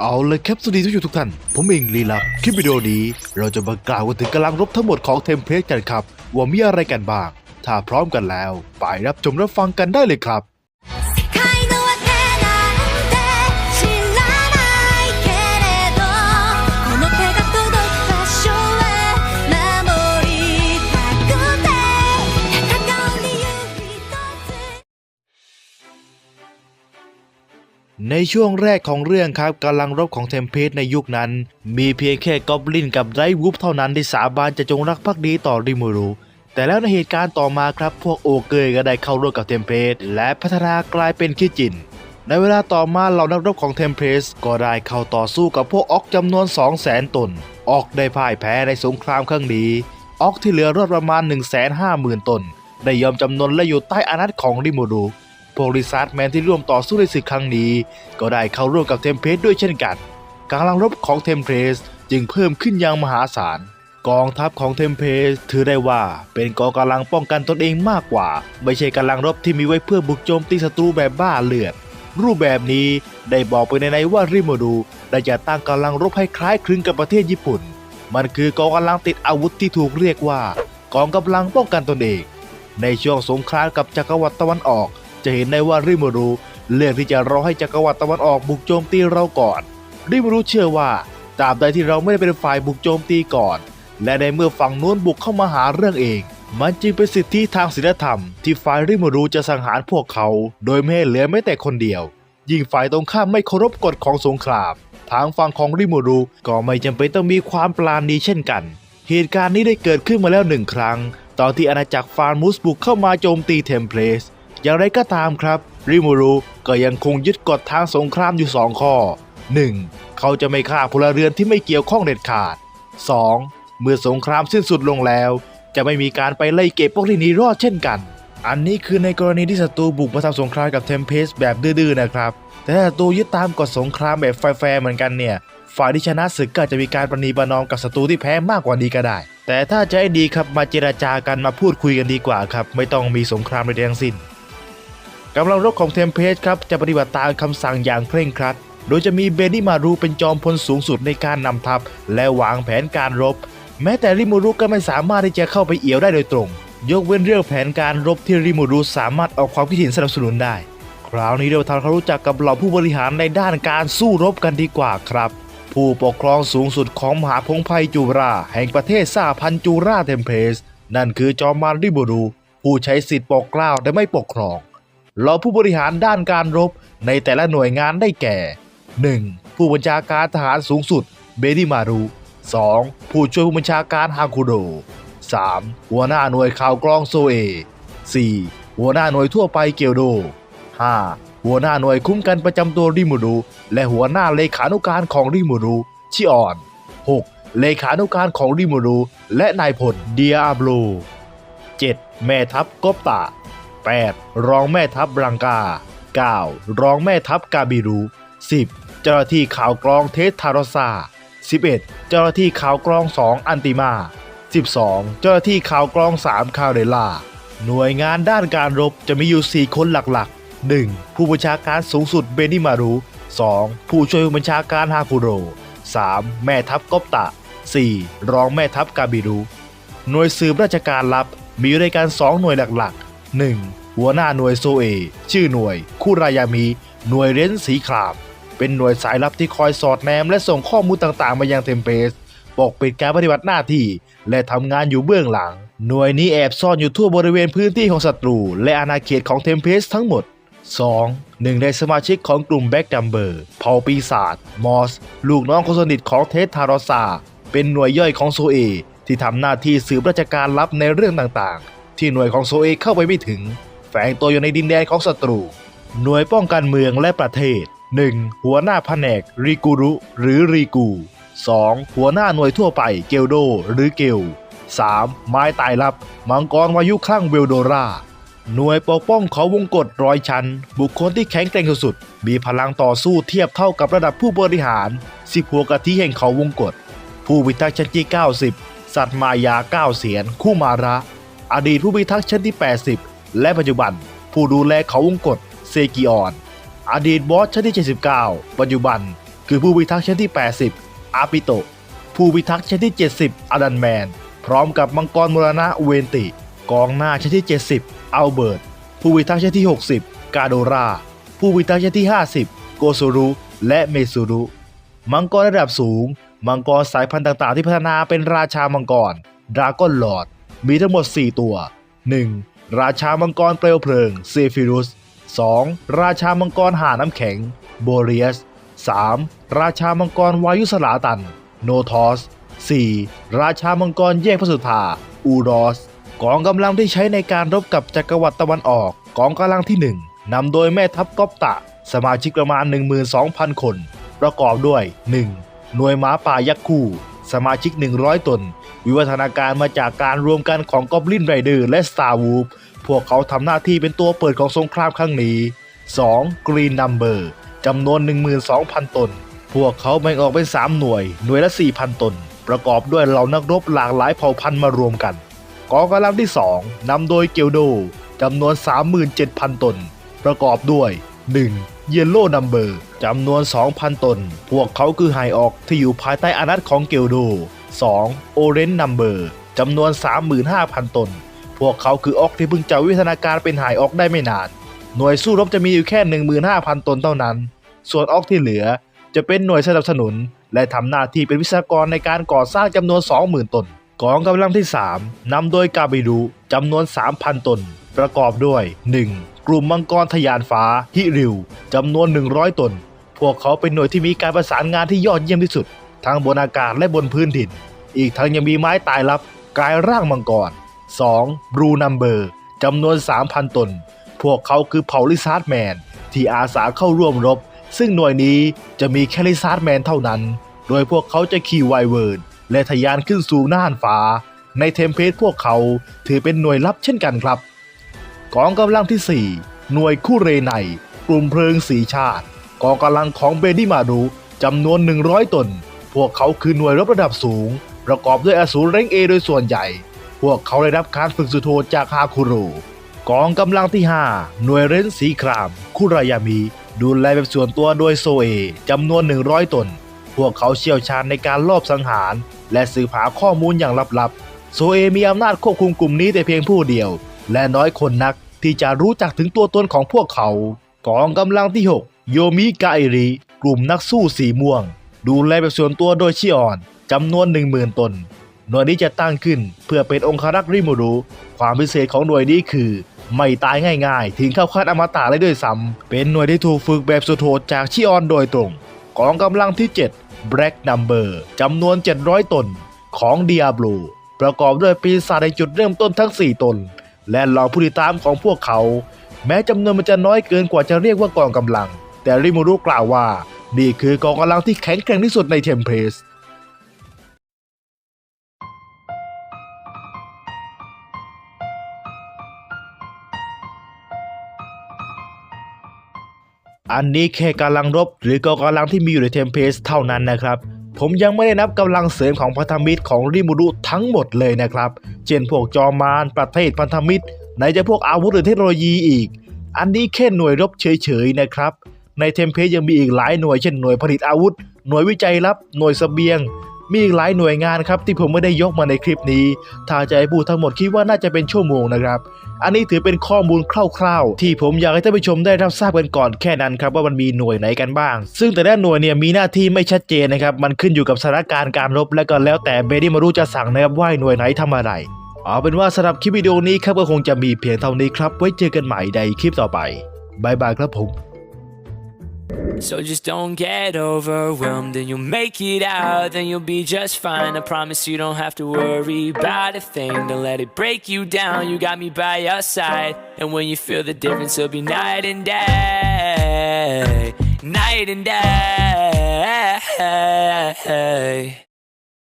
เอาเลยครับสวัสดีทุกทุกท่าน ผมเองลีลับ คลิปวิดีโอนี้ เราจะมากล่าวกันถึงกำลังรบทั้งหมดของเทมเพลตกันครับ ว่ามีอะไรกันบ้าง ถ้าพร้อมกันแล้ว ไปรับชมรับฟังกันได้เลยครับ ในช่วงแรกของเรื่องครับกำลังรบของเทมเพลตในยุคนั้น มีเพียงแค่กอบลินกับไรวูฟเท่านั้นที่สาบานจะจงรักภักดีต่อริมูรุแต่แล้วในเหตุการณ์ต่อมาครับพวกโอเกยก็ได้เข้าร่วมกับเทมเพลตและพัฒนากลายเป็นคิจิน ในเวลาต่อมาเหล่านักรบของเทมเพสก็ได้เข้าต่อสู้กับพวกออกจำนวน 2 0 0 0 0 0ตน ออกได้พ่ายแพ้ในสงครามครั้งนี้ ออกที่เหลือรอดประมาณ 1 5 0 0 0 0 ตน ได้ยอมจำนนและอยู่ใต้อานัตของริมูรุ พวกริซาร์ดแมนที่ร่วมต่อสู้ในศึกครั้งนี้ ก็ได้เข้าร่วมกับเทมเพสด้วยเช่นกันกำลังรบของเทมเพสจึงเพิ่มขึ้นอย่างมหาศาลกองทัพของเทมเพสถือได้ว่าเป็นกองกำลังป้องกันตนเองมากกว่า ไม่ใช่กำลังรบที่มีไว้เพื่อบุกโจมตีศัตรูแบบบ้าเลือด รูปแบบนี้ได้บอกไปในในว่าริโมดูได้จะตั้งกำลังรบให้คล้ายคลึงกับประเทศญี่ปุ่น มันคือกองกำลังติดอาวุธที่ถูกเรียกว่า กองกำลังป้องกันตนเอง ในช่วงสงครามกับจักรวรรดิตะวันออก จะเห็นได้ว่าริโมดูเลือกที่จะรอให้จักรวรรดิตะวันออกบุกโจมตีเราก่อน ริโมดูเชื่อว่าตราบใดที่เราไม่ได้เป็นฝ่ายบุกโจมตีก่อน และในเมื่อฝั่งนู้นบุกเข้ามาหาเรื่องเอง มันจึงเป็นสิทธิทางศีลธรรม ที่ฝ่ายริโมรูจะสังหารพวกเขา โดยไม่ให้เหลือแม้แต่คนเดียว ยิ่งฝ่ายตรงข้ามไม่เคารพกฎของสงคราม ทางฝั่งของริโมรูก็ไม่จำเป็นต้องมีความปราณีเช่นกัน เหตุการณ์นี้ได้เกิดขึ้นมาแล้วหนึ่งครั้ง ตอนที่อาณาจักรฟาร์มุสบุกเข้ามาโจมตีเทมเพลส อย่างไรก็ตามครับ ริมูรุก็ยังคงยึดกฎทางสงครามอยู่ 2 ข้อ 1. เขาจะไม่ฆ่าพลเรือนที่ไม่เกี่ยวข้องเด็ดขาด 2. เมื่อสงครามสิ้นสุดลงแล้ว จะไม่มีการไปไล่เก็บพวกที่หนีรอดเช่นกัน อันนี้คือในกรณีที่ศัตรูบุกมาทำสงครามกับเทมเพสแบบดื้อๆนะครับ แต่ถ้าศัตรูยึดตามกฎสงครามแบบแฟร์ๆเหมือนกันเนี่ยฝ่ายที่ชนะศึกก็จะมีการประนีประนอมกับศัตรูที่แพ้มากกว่านี้ก็ได้ แต่ถ้าจะให้ดีครับมาเจราจากันมาพูดคุยกันดีกว่าครับ ไม่ต้องมีสงครามใดทั้งสิ้น กำลังรบของเทมเพสครับจะปฏิบัติตามคำสั่งอย่างเคร่งครัด โดยจะมีเบนิมารูเป็นจอมพลสูงสุดในการนำทัพ และวางแผนการรบ แม้แต่ริมูรุก็ไม่สามารถที่จะเข้าไปเอี่ยวได้โดยตรง ยกเว้นเรื่องแผนการรบที่ริมูรุสามารถออกความคิดเห็นสนับสนุนได้ คราวนี้เราทำความรู้จักกับเหล่าผู้บริหารในด้านการสู้รบกันดีกว่าครับ ผู้ปกครองสูงสุดของมหาพงไพจูราแห่งประเทศซาพันจูราเทมเพสนั่นคือจอมมารริมูรุผู้ใช้สิทธิ์ปกเกล้าแต่ไม่ปกครอง เราผู้บริหารด้านการรบในแต่ละหน่วยงานได้แก่ 1. ผู้บัญชาการทหารสูงสุด เบดิมารุ 2. ผู้ช่วยผู้บัญชาการฮาคุโด 3. หัวหน้าหน่วยข่าวกรองโซเอ 4. หัวหน้าหน่วยทั่วไปเกียวโด 5. หัวหน้าหน่วยคุ้มกันประจำตัวริมูรุ และหัวหน้าเลขานุการของริมูรุชิออน 6. เลขานุการของริมูรุและนายพลเดียอาบลู 7. แม่ทัพกบตา 8. รองแม่ทัพบรังกา 9. รองแม่ทัพกาบิรู 10. เจ้าหน้าที่ข่าวกรองเทสทารซา 11. เจ้าหน้าที่ข่าวกรอง 2 อันติมา 12. เจ้าหน้าที่ข่าวกรอง 3 คาเรล่าหน่วยงานด้านการรบจะมีอยู่ 4 คนหลักๆ 1. ผู้บัญชาการสูงสุดเบนิมารุ 2. ผู้ช่วยผู้บัญชาการฮาคุโร 3. แม่ทัพกบตะ 4. รองแม่ทัพกาบิรู หน่วยสืบราชการลับมีอยู่ด้วยกัน2หน่วยหลักๆ 1. หัวหน้าหน่วยโซเอ ชื่อหน่วย คุรายามิ หน่วยเรนสีคราม เป็นหน่วยสายลับที่คอยสอดแนมและส่งข้อมูลต่างๆ มายังเทมเพสปกปิดการปฏิบัติหน้าที่ และทำงานอยู่เบื้องหลัง หน่วยนี้แอบซ่อนอยู่ทั่วบริเวณพื้นที่ของศัตรู และอาณาเขตของเทมเพสทั้งหมด 2. หนึ่งในสมาชิกของกลุ่มแบ็กดัมเบอร์เผ่าปีศาจมอส ลูกน้องคนสนิทของเทสทารอซาเป็นหน่วยย่อยของโซเอ ที่ทำหน้าที่สืบราชการลับในเรื่องต่างๆ ที่หน่วยของโซเอเข้าไปไม่ถึง แฝงตัวอยู่ในดินแดนของศัตรู หน่วยป้องกันเมืองและประเทศ 1. หัวหน้าแผนกริกูรุ หรือรีกู 2. หัวหน้าหน่วยทั่วไปเกลโด หรือเกล 3. ไม้ตายลับ มังกรวายุคลั่งเวลโดรา หน่วยปกป้องเขาวงกฏร้อยชั้น บุคคลที่แข็งแกร่งสุดๆมีพลังต่อสู้เทียบเท่ากับระดับผู้บริหารสิบหัวกะทิแห่งเขาวงกฏผู้พิทักษ์ชั้นที่ 90 สัตว์มายาเก้าเสียนคู่มาระ อดีตผู้พิทักษ์ชั้นที่ 80 และปัจจุบันผู้ดูแลเขาวงกฏเซกิออน อดีตบอสชั้นที่ 79 ปัจจุบัน คือผู้พิทักษ์ชั้นที่ 80 อาปิโตะ ผู้พิทักษ์ชั้นที่ 70 อดันแมน พร้อมกับมังกรมรณะเวนติ กองหน้าชั้นที่ 70 อัลเบิร์ต ผู้พิทักษ์ชั้นที่ 60 กาโดรา ผู้พิทักษ์ชั้นที่ 50 โกซูรุ และเมซูรุ มังกรระดับสูง มังกรสายพันธุ์ต่างๆ ที่พัฒนาเป็นราชามังกร ดราก้อนหลอด มีทั้งหมด 4 ตัว 1. ราชามังกรเปลวเพลิงเซฟิรุส 2. ราชามังกรหาน้ำแข็งโบเรียส 3. ราชามังกรวายุสลาตัน โนทอส 4. ราชามังกรแยกพระสุธาอูรอส กองกำลังที่ใช้ในการรบกับจักรวรรดิตะวันออก กองกำลังที่ 1นำโดยแม่ทัพก๊อปตะ สมาชิกประมาณ 12,000 คน ประกอบด้วย 1. หน่วยหมาป่ายักษ์คู่ สมาชิก 100 ตน วิวัฒนาการมาจากการรวมกันของกอบลินไรเดอร์และสตาร์วูฟพวกเขาทำหน้าที่เป็นตัวเปิดของสงครามครั้งนี้ 2. Green Number จำนวน 12,000 ตน พวกเขาแบ่งออกเป็น 3 หน่วย หน่วยละ 4,000 ตน ประกอบด้วยเหล่านักรบหลากหลายเผ่าพันธุ์มารวมกันกองกำลังที่ 2นำโดยเกลโดจำนวน 37,000 ตน ประกอบด้วย 1. เยลโล่นัมเบอร์จำนวน 2,000 ตน พวกเขาคือไฮออกที่อยู่ภายใต้อานัตของเกลโด 2. โอเรนนัมเบอร์จำนวน 35,000 ตน พวกเขาคือออกที่เพิ่งจะวิวัฒนาการเป็นไฮออกได้ไม่นาน หน่วยสู้รบจะมีอยู่แค่ 15,000 ตนเท่านั้น ส่วนออกที่เหลือจะเป็นหน่วยสนับสนุน และทำหน้าที่เป็นวิศวกรในการก่อสร้างจำนวน 20,000 ตน กองกำลังที่ 3นำโดยกาบิรุจำนวน 3,000 ตน ประกอบด้วย 1. กลุ่มมังกรทะยานฟ้าฮิริวจำนวน 100 ตน พวกเขาเป็นหน่วยที่มีการประสานงานที่ยอดเยี่ยมที่สุด ทั้งบนอากาศและบนพื้นดิน อีกทั้งยังมีไม้ตายลับกลายร่างมังกร 2. บรูนัมเบอร์จำนวน 3,000 ตน พวกเขาคือเผ่าลิซาร์ดแมน ที่อาสาเข้าร่วมรบ ซึ่งหน่วยนี้จะมีแค่ลิซาร์ดแมนเท่านั้น โดยพวกเขาจะขี่ไวเวิร์นและทะยานขึ้นสู่น่านฟ้า ในเทมเพลตพวกเขาถือเป็นหน่วยลับเช่นกันครับกองกำลังที่ 4 หน่วยคู่เรไนกลุ่มเพลิงสีชาติกองกำลังของเบดิมารุจำนวน 100 ตน พวกเขาคือหน่วยรบระดับสูง ประกอบด้วยอสูรเร่งเอโดยส่วนใหญ่ พวกเขาได้รับการฝึกสุโทจากฮาคุโรกองกำลังที่ 5 หน่วยเร้นสีคราม คุรายามิ ดูแลแบบส่วนตัวโดยโซเอจำนวน 100 ตน พวกเขาเชี่ยวชาญในการลอบสังหาร และสืบหาข้อมูลอย่างลับๆ โซเอมีอำนาจควบคุมกลุ่มนี้แต่เพียงผู้เดียว และน้อยคนนักที่จะรู้จักถึงตัวตนของพวกเขา กองกำลังที่ 6 โยมิกาอิริ กลุ่มนักสู้สีม่วง ดูแลแบบส่วนตัวโดยชิออนจำนวน 10,000 ตน หน่วยนี้จะตั้งขึ้นเพื่อเป็นองครักษ์ริมูรุ ความพิเศษของหน่วยนี้คือ ไม่ตายง่ายๆ ถึงเข้าขั้นอมตะเลยด้วยซ้ำเป็นหน่วยที่ถูกฝึกแบบสุดโหดจากชิออนโดยตรงกองกำลังที่ 7 Black Number จำนวน 700 ตนของ Diablo ประกอบด้วยปีศาจในจุดเริ่มต้นทั้ง 4 ตน และเหล่าผู้ติดตามของพวกเขา แม้จำนวนมันจะน้อยเกินกว่าจะเรียกว่ากองกำลัง แต่ริมูรุกล่าวว่า นี่คือกองกำลังที่แข็งแกร่งที่สุดในเทมเพลสอันนี้แค่กำลังรบหรือกองกำลังที่มีอยู่ในเทมเพลสเท่านั้นนะครับ ผมยังไม่ได้นับกำลังเสริมของพันธมิตรของริมูรุทั้งหมดเลยนะครับ เช่นพวกจอมารประเทศพันธมิตรไหนจะพวกอาวุธหรือเทคโนโลยีอีก อันนี้แค่หน่วยรบเฉยๆนะครับ ในเทมเพลสยังมีอีกหลายหน่วยเช่นหน่วยผลิตอาวุธ หน่วยวิจัยลับ หน่วยเสบียง มีอีกหลายหน่วยงานครับที่ผมไม่ได้ยกมาในคลิปนี้ ถ้าจะให้พูดทั้งหมดคิดว่าน่าจะเป็นชั่วโมงนะครับ อันนี้ถือเป็นข้อมูลคร่าวๆ ที่ผมอยากให้ท่านผู้ชมได้รับทราบกันก่อนแค่นั้นครับว่ามันมีหน่วยไหนกันบ้าง ซึ่งแต่ละหน่วยเนี่ยมีหน้าที่ไม่ชัดเจนนะครับ มันขึ้นอยู่กับสถานการณ์การรบและก็แล้วแต่เบดี้มารู้จะสั่งนะครับว่าหน่วยไหนทำอะไรเอาเป็นว่าสำหรับคลิปวิดีโอนี้ครับก็คงจะมีเพียงเท่านี้ครับ ไว้เจอกันใหม่ในคลิปต่อไปบายบายครับผม So just don't get overwhelmed and you'll make it out, then you'll be just fine. I promise you don't have to worry about a thing. Don't let it break you down, you got me by your side. And when you feel the difference, it'll be night and day. Night and day.